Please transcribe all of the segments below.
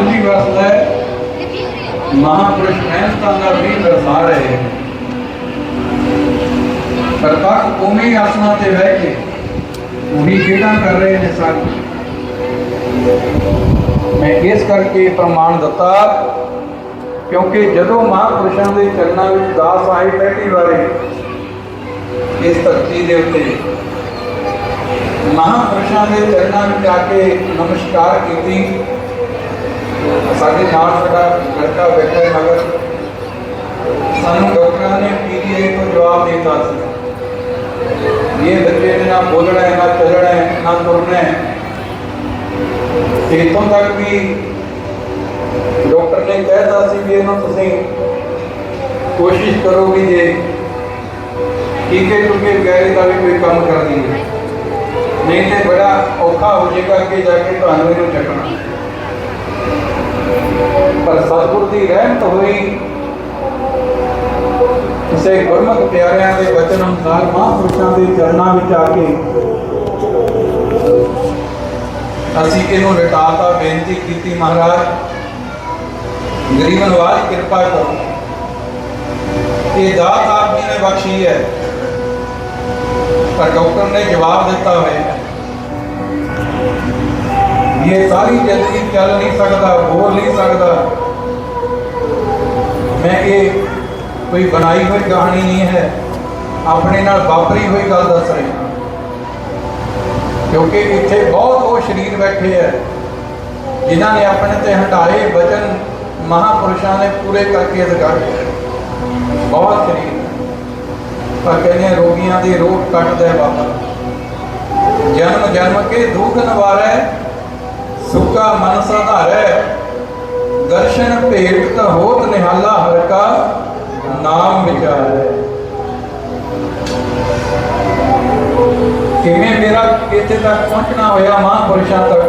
ਨਾਮ ਅੱਜ ਵੀ ਵਰਤਦਾ ਹੈ ਮਹਾਪੁਰਸ਼ ਮਹਿਨਤਾਂ ਦਾ ਵੀ ਦਰਸਾ ਰਹੇ ਹੈ ਪ੍ਰਤੱਖ ਉਵੇਂ ਹੀ ਆਸਣਾ ਤੇ ਬਹਿ ਕੇ ਉਹੀ ਖੇਡਾਂ ਕਰ ਰਹੇ ਨੇ ਸਾਰੇ ਮੈਂ ਇਸ ਕਰਕੇ ਪ੍ਰਮਾਣ ਦਿੱਤਾ ਕਿਉਂਕਿ ਜਦੋਂ ਮਹਾਪੁਰਸ਼ਾਂ ਦੇ ਚਰਨਾਂ ਵਿੱਚ ਦਾਸ ਆਏ ਪਹਿਲੀ ਵਾਰੀ ਇਸ ਧਰਤੀ ਦੇ ਉੱਤੇ ਮਹਾਪੁਰਸ਼ਾਂ ਦੇ ਚਰਨਾਂ ਵਿੱਚ ਆ ਕੇ ਨਮਸਕਾਰ ਕੀਤੀ ਸਾਡੇ ਨਾਲ ਸਾਡਾ ਲੜਕਾ ਬੈਠਾ ਹੈ ਮਗਰ ਸਾਨੂੰ ਡਾਕਟਰਾਂ ਨੇ ਪੀਜੀਆਈ ਤੋਂ ਜਵਾਬ ਦਿੱਤਾ ਸੀ। ਇਹ ਬੱਚੇ ਨੇ ਨਾ ਬੋਲਣਾ ਹੈ, ਨਾ ਚੱਲਣਾ ਹੈ, ਨਾ ਤੁਰਨਾ ਹੈ। ਤੇ ਤੱਕ ਵੀ ਡਾਕਟਰ ਨੇ ਕਹਿਤਾ ਸੀ ਵੀ ਇਹਨੂੰ ਤੁਸੀਂ ਕੋਸ਼ਿਸ਼ ਕਰੋ ਵੀ ਜੇ ਟੀਕੇ ਟੁਕੇ ਵਗੈਰੇ ਦਾ ਵੀ ਕੋਈ ਕੰਮ ਕਰ ਦਈਏ ਨਹੀਂ ਤੇ ਬੜਾ ਔਖਾ ਹੋ ਜਾਏਗਾ ਅੱਗੇ ਜਾ ਕੇ ਤੁਹਾਨੂੰ ਇਹਨੂੰ ਚੱਕਣਾ। ਦੀ ਹੋਈ ਕਿਸੇ ਗੁਰਮਤਿ ਪਿਆਰਿਆਂ ਦੇ ਬਚਨ ਅਨੁਸਾਰ ਮਹਾਂਪੁਰਸ਼ਾਂ ਦੇ ਚਰਨਾਂ ਵਿੱਚ ਆ ਕੇ ਅਸੀਂ ਇਹਨੂੰ ਲਟਾਤਾ ਬੇਨਤੀ ਕੀਤੀ ਮਹਾਰਾਜ ਗਰੀਬ ਕਿਰਪਾ ਕਰੋ। ਇਹ ਦਾਤ ਆਪ ਜੀ ਨੇ ਬਖਸ਼ੀ ਹੈ। ਪਰ ਡਾਕਟਰ ਨੇ ਜਵਾਬ ਦਿੱਤਾ ਹੋਇਆ ਇਹ ਸਾਰੀ ਜ਼ਿੰਦਗੀ ਚੱਲ ਨਹੀਂ ਸਕਦਾ, ਬੋਲ ਨਹੀਂ ਸਕਦਾ। ਮੈਂ ਇਹ ਕੋਈ ਬਣਾਈ ਹੋਈ ਕਹਾਣੀ ਨਹੀਂ ਹੈ। ਆਪਣੇ ਨਾਲ ਵਾਪਰੀ ਹੋਈ ਗੱਲ ਦੱਸ ਰਿਹਾ ਕਿਉਂਕਿ ਇੱਥੇ ਬਹੁਤ ਉਹ ਸ਼ਰੀਰ ਬੈਠੇ ਹੈ ਜਿਨ੍ਹਾਂ ਨੇ ਆਪਣੇ ਤੇ ਹਟਾਏ ਵਚਨ ਮਹਾਪੁਰਸ਼ਾਂ ਨੇ ਪੂਰੇ ਕਰਕੇ ਅਧਿਕਾਰ ਬਹੁਤ ਸ਼ਰੀਰ। ਪਰ ਕਹਿੰਦੇ ਰੋਗੀਆਂ ਦੀ ਰੋਗ ਕੱਟਦਾ ਹੈ ਬਾਬਾ। ਜਨਮ ਜਨਮ ਕੇ ਦੁੱਖ ਨਿਵਾਰੈ, ਸੁੱਕਾ ਮਨ ਸਾਧਾਰੈ ਦਰਸ਼ਨ ਭੇਟ ਤਾਂ ਹੋਤ ਨਿਹਾਲਾ ਹਰ ਕਾ ਨਾਮ ਵਿਚਾਰੈ। ਕਿਵੇਂ ਮੇਰਾ ਇੱਥੇ ਤੱਕ ਪਹੁੰਚਣਾ ਹੋਇਆ ਮਹਾਂਪੁਰਸ਼ਾਂ ਤੱਕ?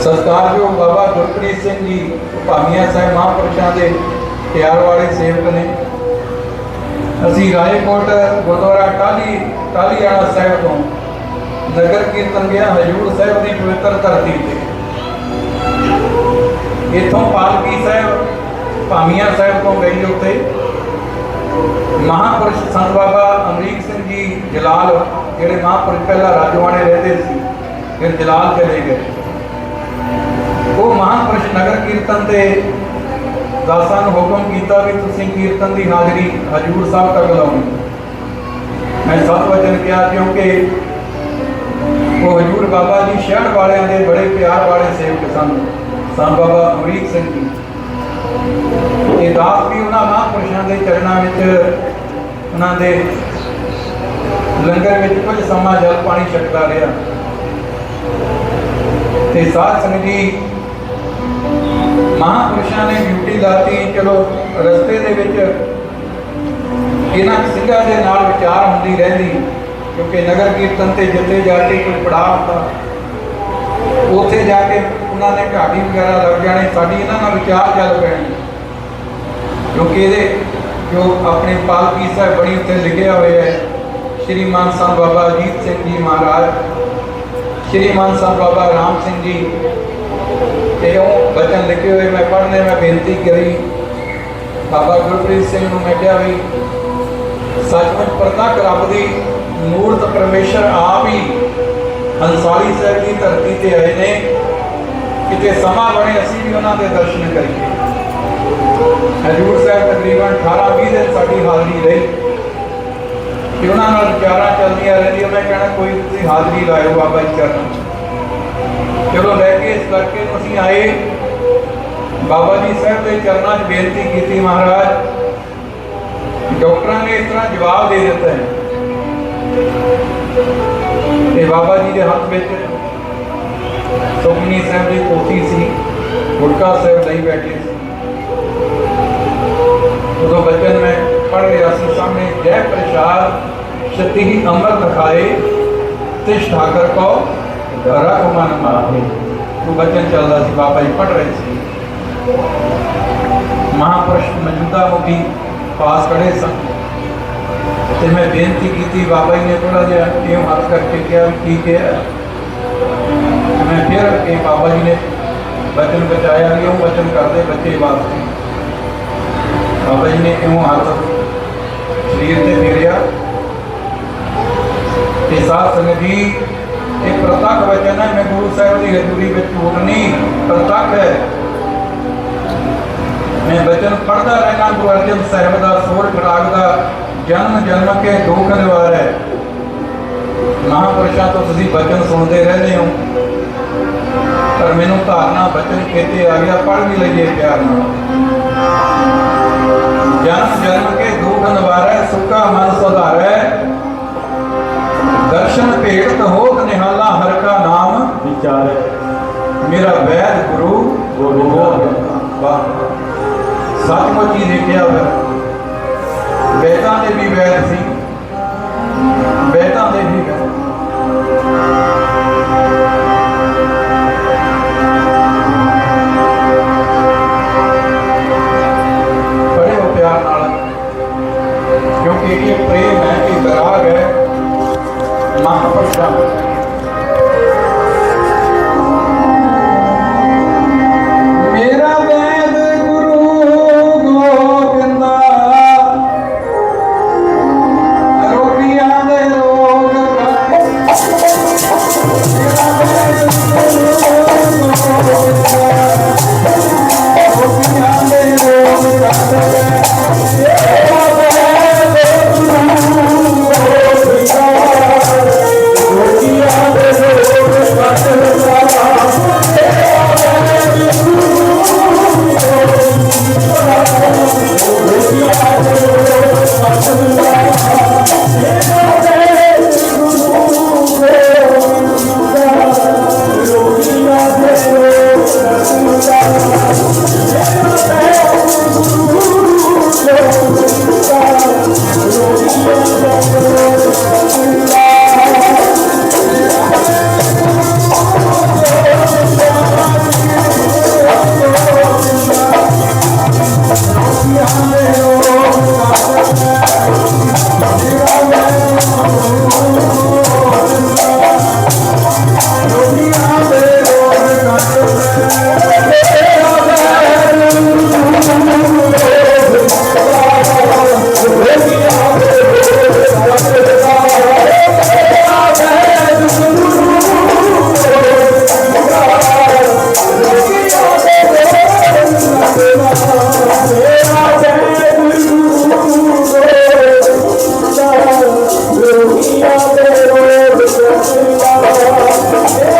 ਸਤਿਕਾਰਯੋਗ ਬਾਬਾ ਗੁਰਪ੍ਰੀਤ ਸਿੰਘ ਜੀ ਭਾਮੀਆਂ ਸਾਹਿਬ ਮਹਾਂਪੁਰਸ਼ਾਂ ਦੇ ਪਿਆਰ ਵਾਲੇ ਸੇਵਕ ਨੇ। ਅਸੀਂ ਰਾਏਕੋਟ ਗੁਰਦੁਆਰਾ ਟਾਲੀ ਟਾਲੀ ਸਾਹਿਬ ਤੋਂ ਨਗਰ ਕੀਰਤਨ ਗਿਆ, ਹਜੂਰ ਸਾਹਿਬ ਦੀ ਪਵਿੱਤਰ ਧਰਤੀ ਤੇ। ਇਥੋਂ ਪਾਲਕੀ ਸਾਹਿਬ, ਭਾਮੀਆਂ ਸਾਹਿਬ ਤੋਂ ਗਈ ਉੱਤੇ ਮਹਾਪੁਰਸ਼ ਸੰਤ ਬਾਬਾ ਅਮਰੀਕ ਸਿੰਘ ਜੀ ਜਲਾਲ, ਜਿਹੜੇ ਮਹਾਪੁਰਸ਼ ਪਹਿਲਾਂ ਰਾਜਵਾੜੇ ਰਹਿੰਦੇ ਸੀ, ਫਿਰ ਜਲਾਲ ਚਲੇ ਗਏ। ਉਹ ਮਹਾਪੁਰਸ਼ ਨਗਰ ਕੀਰਤਨ ਤੇ ਦਾਸਾਂ ਨੂੰ ਹੁਕਮ ਕੀਤਾ ਵੀ ਤੁਸੀਂ ਕੀਰਤਨ ਦੀ ਹਾਜ਼ਰੀ ਹਜੂਰ ਸਾਹਿਬ ਤੱਕ ਲਾਉਣੀ ਮੈਂ ਸਤ ਵਚਨ ਕਿਹਾ, ਕਿਉਂਕਿ ਉਹ ਹਜੂਰ ਬਾਬਾ ਜੀ ਸ਼ਹਿਰ ਵਾਲਿਆਂ ਦੇ ਬੜੇ ਪਿਆਰ ਵਾਲੇ ਸੇਵਕ ਸਨ। ਸੰਤ ਬਾਬਾ ਅਮਰੀਕ ਸਿੰਘ ਜੀ। ਇਹ ਦਾਸ ਵੀ ਉਹਨਾਂ ਮਹਾਂਪੁਰਸ਼ਾਂ ਦੇ ਚਰਨਾਂ ਵਿੱਚ, ਉਹਨਾਂ ਦੇ ਲੰਗਰ ਵਿੱਚ ਕੁਝ ਸਮਾਂ ਜਲ ਪਾਣੀ ਛਕਦਾ ਰਿਹਾ। ਤੇ ਸਾਧ ਸੰਗਤ ਜੀ ਮਹਾਂਪੁਰਸ਼ਾਂ ਨੇ ਡਿਊਟੀ ਲਾਤੀ, ਚਲੋ ਰਸਤੇ ਦੇ ਵਿੱਚ ਇਹਨਾਂ ਸਿੰਘਾਂ ਦੇ ਨਾਲ ਵਿਚਾਰ ਹੁੰਦੀ ਰਹਿੰਦੀ। ਕਿਉਂਕਿ ਨਗਰ ਕੀਰਤਨ ਤੇ ਜਿੱਥੇ ਜਾ ਕੇ ਕੋਈ ਪੜਾਅ ਹੁੰਦਾ, ਉੱਥੇ ਜਾ ਕੇ ਉਹਨਾਂ ਨੇ ਘਾਟੀ ਵਗੈਰਾ ਲੱਗ ਜਾਣੇ, ਸਾਡੀ ਇਹਨਾਂ ਨਾਲ ਵਿਚਾਰ ਚੱਲ ਪੈਣੀ ਕਿਉਂਕਿ ਇਹਦੇ ਜੋ ਆਪਣੇ ਪਾਲਕੀ ਸਾਹਿਬ ਬਣੀ ਉੱਤੇ ਲਿਖਿਆ ਹੋਇਆ ਹੈ ਸ਼੍ਰੀਮਾਨ ਸਾਹਿਬ ਬਾਬਾ ਅਜੀਤ ਸਿੰਘ ਜੀ ਮਹਾਰਾਜ, ਸ਼੍ਰੀ ਮਾਨ ਸਾਹਿਬ ਬਾਬਾ ਰਾਮ ਸਿੰਘ ਜੀ, ਤੇ ਉਹ ਬਚਨ ਲਿਖੇ ਹੋਏ, ਮੈਂ ਪੜ੍ਹਨੇ, ਮੈਂ ਬੇਨਤੀ ਕਰੀ, ਬਾਬਾ ਗੁਰਪ੍ਰੀਤ ਸਿੰਘ ਨੂੰ ਮੈਂ ਕਿਹਾ ਵੀ, ਸੱਚਮੁੱਚ ਪ੍ਰਤੱਖ ਰੱਬ ਦੀ ਮੂਰਤ ਪਰਮੇਸ਼ਰ ਆਪ ਹੀ ਹੰਸਾਲੀ ਸਾਹਿਬ ਦੀ ਧਰਤੀ ਤੇ ਆਏ ਨੇ। ਕਿਤੇ ਸਮਾਂ ਬਣੇ, ਅਸੀਂ ਵੀ ਉਹਨਾਂ ਦੇ ਦਰਸ਼ਨ ਕਰੀਏ। ਹਜੂਰ ਸਾਹਿਬ ਤਕਰੀਬਨ 18-20 ਦਿਨ ਸਾਡੀ ਹਾਜ਼ਰੀ ਰਹੀ। ਕਿ ਉਹਨਾਂ ਨਾਲ ਵਿਚਾਰਾਂ ਚੱਲਦੀਆਂ ਰਹਿੰਦੀਆਂ। ਮੈਂ ਕਹਿਣਾ, ਕੋਈ ਤੁਸੀਂ ਹਾਜ਼ਰੀ ਲਾਇਓ ਬਾਬਾ ਜੀ ਚਰਨ। ਚਲੋ ਲੈ ਕੇ ਇਸ ਕਰਕੇ ਅਸੀਂ ਆਏ। ਬਾਬਾ ਜੀ ਸਾਹਿਬ ਦੇ ਚਰਨਾਂ 'ਚ ਬੇਨਤੀ ਕੀਤੀ ਮਹਾਰਾਜ। ਡਾਕਟਰਾਂ ਨੇ ਇਸ ਤਰ੍ਹਾਂ ਜਵਾਬ ਦੇ ਦਿੱਤਾ ਹੈ। ਤੇ ਬਾਬਾ ਜੀ ਦੇ ਹੱਥ ਵਿੱਚ ਸੁਖਮਨੀ ਸਾਹਿਬ ਦੀ ਪੋਥੀ ਸੀ ਗੁਟਕਾ ਸਾਹਿਬ ਲਈ ਬੈਠੇ ਸੀ ਉਦੋਂ ਬਚਨ ਮੈਂ ਪੜ੍ਹ ਰਿਹਾ ਸੀ ਸਾਹਮਣੇ ਜੈ ਪ੍ਰਸਾਦ ਸ਼ਤੀ ਹੀ ਅੰਮ੍ਰਿਤ ਖਾਏ ਤਿਸ਼ ਠਾਕਰ ਕੋ ਰਖ ਮਨ ਮਾਹੇ ਉਹ ਬਚਨ ਚੱਲਦਾ ਸੀ ਬਾਬਾ ਜੀ ਪੜ੍ਹ ਰਹੇ ਸੀ ਮਹਾਪੁਰਸ਼ ਮੌਜੂਦਾ ਮੁਖੀ ਪਾਸ ਖੜੇ ਸਨ ਤੇ ਮੈਂ ਬੇਨਤੀ ਕੀਤੀ, ਬਾਬਾ ਜੀ ਨੇ ਥੋੜਾ ਜਿਹਾ ਇਉਂ ਹੱਥ ਕਰਕੇ ਕਿਹਾ ਵੀ ਕੀ ਕਿਹਾ ਮੈਂ ਫਿਰ ਇਹ ਬਾਬਾ ਜੀ ਨੇ ਬਚਨ ਬਚਾਇਆ ਵੀ ਉਹ ਬਚਨ ਕਰਦੇ ਬੱਚੇ ਵਾਸਤੇ ਬਾਬਾ ਜੀ ਨੇ ਇਉਂ ਹੱਥ ਸਰੀਰ ਤੇ ਫੇਰਿਆ ਤੇ ਸਾਧ ਸੰਗਤ ਜੀ, ਇਹ ਪ੍ਰਤੱਖ ਵਚਨ ਹੈ, ਮੈਂ ਗੁਰੂ ਸਾਹਿਬ ਦੀ ਹਜ਼ੂਰੀ ਵਿੱਚ ਝੂਠ ਪ੍ਰਤੱਖ ਹੈ। ਮੈਂ ਬਚਨ ਪੜ੍ਹਦਾ ਰਹਿਣਾ ਗੁਰੂ ਅਰਜਨ ਸਾਹਿਬ ਦਾ ਸੋਰ ਖੜਾਕ ਦਾ ਜਨਮ ਜਨਮ ਕੇ ਦੁੱਖ ਹੈ। ਮਹਾਂਪੁਰਸ਼ਾਂ ਤੋਂ ਤੁਸੀਂ ਬਚਨ ਸੁਣਦੇ ਰਹਿੰਦੇ ਹੋ। ਪਰ ਮੈਨੂੰ ਧਾਰਨਾ ਬਚਨ ਕਿਤੇ ਆ ਗਿਆ, ਪੜ੍ਹ ਵੀ ਲਈਏ ਪਿਆਰ ਨਾਲ। ਜਨਮ Yeah. ਦੁਨੀਆ ਦੇ ਰੋਜ਼ ਸੁਣਦਾ